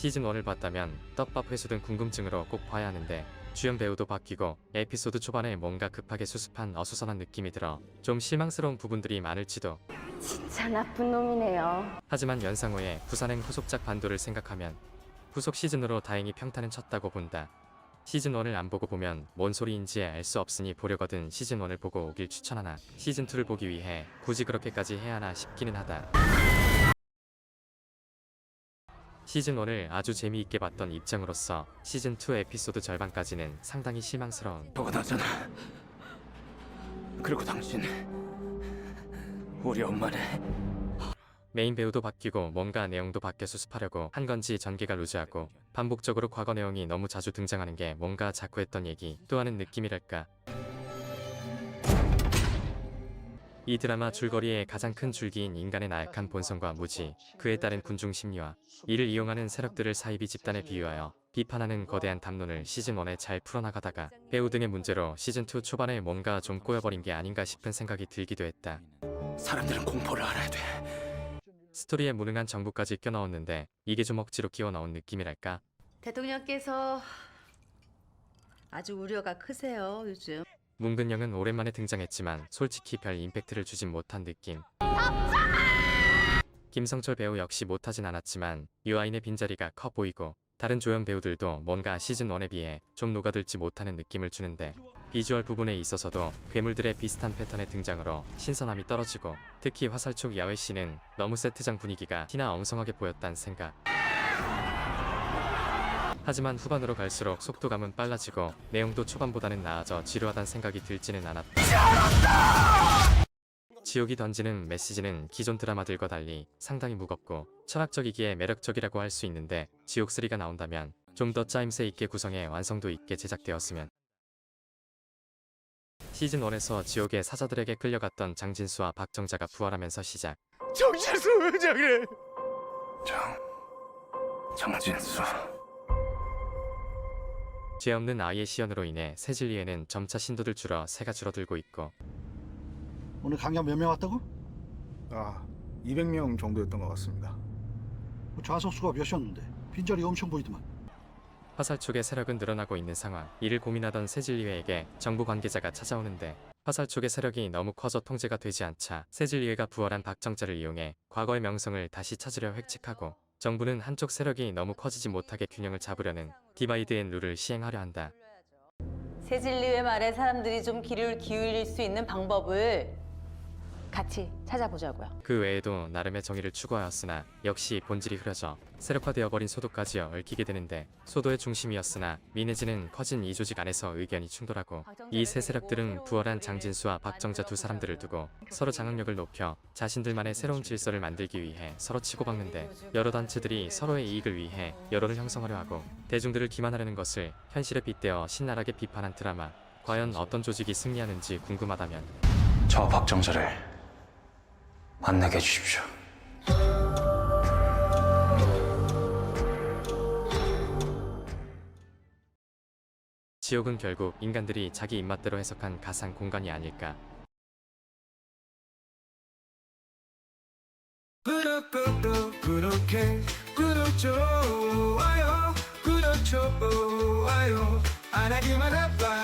시즌 1을 봤다면 떡밥 회수 등 궁금증으로 꼭 봐야 하는데 주연 배우도 바뀌고 에피소드 초반에 뭔가 급하게 수습한 어수선한 느낌이 들어 좀 실망스러운 부분들이 많을지도 진짜 나쁜 놈이네요. 하지만 연상호의 부산행 후속작 반도를 생각하면 후속 시즌으로 다행히 평탄은 쳤다고 본다. 시즌 1을 안 보고 보면 뭔 소리인지 알 수 없으니 보려거든 시즌 1을 보고 오길 추천하나 시즌 2를 보기 위해 굳이 그렇게까지 해야 하나 싶기는 하다. 시즌 1을 아주 재미있게 봤던 입장으로서 시즌 2 에피소드 절반까지는 상당히 실망스러운 나잖아. 그리고 당신 우리 엄마를 메인 배우도 바뀌고 뭔가 내용도 바뀌어 수습하려고 한 건지 전개가 루즈하고 반복적으로 과거 내용이 너무 자주 등장하는 게 뭔가 자꾸 했던 얘기 또 하는 느낌이랄까. 이 드라마 줄거리의 가장 큰 줄기인 인간의 나약한 본성과 무지, 그에 따른 군중 심리와 이를 이용하는 세력들을 사이비 집단에 비유하여 비판하는 거대한 담론을 시즌1에 잘 풀어나가다가 배우 등의 문제로 시즌2 초반에 뭔가 좀 꼬여버린 게 아닌가 싶은 생각이 들기도 했다. 사람들은 공포를 알아야 돼. 스토리에 무능한 정보까지 껴넣었는데 이게 좀 억지로 끼워 넣은 느낌이랄까? 대통령께서 아주 우려가 크세요 요즘. 문근영은 오랜만에 등장했지만 솔직히 별 임팩트를 주진 못한 느낌. 김성철 배우 역시 못하진 않았지만 유아인의 빈자리가 커 보이고 다른 조연 배우들도 뭔가 시즌 1에 비해 좀 녹아들지 못하는 느낌을 주는데 비주얼 부분에 있어서도 괴물들의 비슷한 패턴의 등장으로 신선함이 떨어지고 특히 화살촉 야외 씬은 너무 세트장 분위기가 티나 엉성하게 보였단 생각. 하지만 후반으로 갈수록 속도감은 빨라지고 내용도 초반보다는 나아져 지루하단 생각이 들지는 않았다. 지옥이 던지는 메시지는 기존 드라마들과 달리 상당히 무겁고 철학적이기에 매력적이라고 할 수 있는데 지옥3가 나온다면 좀 더 짜임새 있게 구성해 완성도 있게 제작되었으면 시즌 1에서 지옥의 사자들에게 끌려갔던 장진수와 박정자가 부활하면서 시작 정진수 회장님. 정 정진수. 죄 없는 아이의 시연으로 인해 새 진리에는 점차 신도들 줄어 새가 줄어들고 있고 오늘 강연 몇 명 왔다고? 아, 200명 정도였던 것 같습니다. 좌석수가 몇이었는데 빈자리 엄청 보이더만 화살촉의 세력은 늘어나고 있는 상황. 이를 고민하던 세진리회에게 정부 관계자가 찾아오는데 화살촉의 세력이 너무 커져 통제가 되지 않자 세진리회가 부활한 박정자를 이용해 과거의 명성을 다시 찾으려 획책하고 정부는 한쪽 세력이 너무 커지지 못하게 균형을 잡으려는 디바이드 앤 룰을 시행하려 한다. 세진리의 말에 사람들이 좀 귀를 기울일 수 있는 방법을 같이 찾아보자고요. 그 외에도 나름의 정의를 추구하였으나 역시 본질이 흐려져 세력화되어 버린 소도까지 얽히게 되는데 소도의 중심이었으나 민해지는 커진 이 조직 안에서 의견이 충돌하고 이 세 세력들은 부활한 장진수와 박정자 두 사람들을 두고 서로 장악력을 높여 자신들만의 새로운 질서를 만들기 위해 서로 치고받는데 여러 단체들이 서로의 이익을 위해 여론을 형성하려 하고 대중들을 기만하려는 것을 현실에 빗대어 신랄하게 비판한 드라마 과연 어떤 조직이 승리하는지 궁금하다면 저 박정자를 만나게 해주십시오. 지옥은 결국 인간들이 자기 입맛대로 해석한 가상 공간이 아닐까. 구독 구독해 구독 좋아요 구독 좋아요. 안 하기만 해봐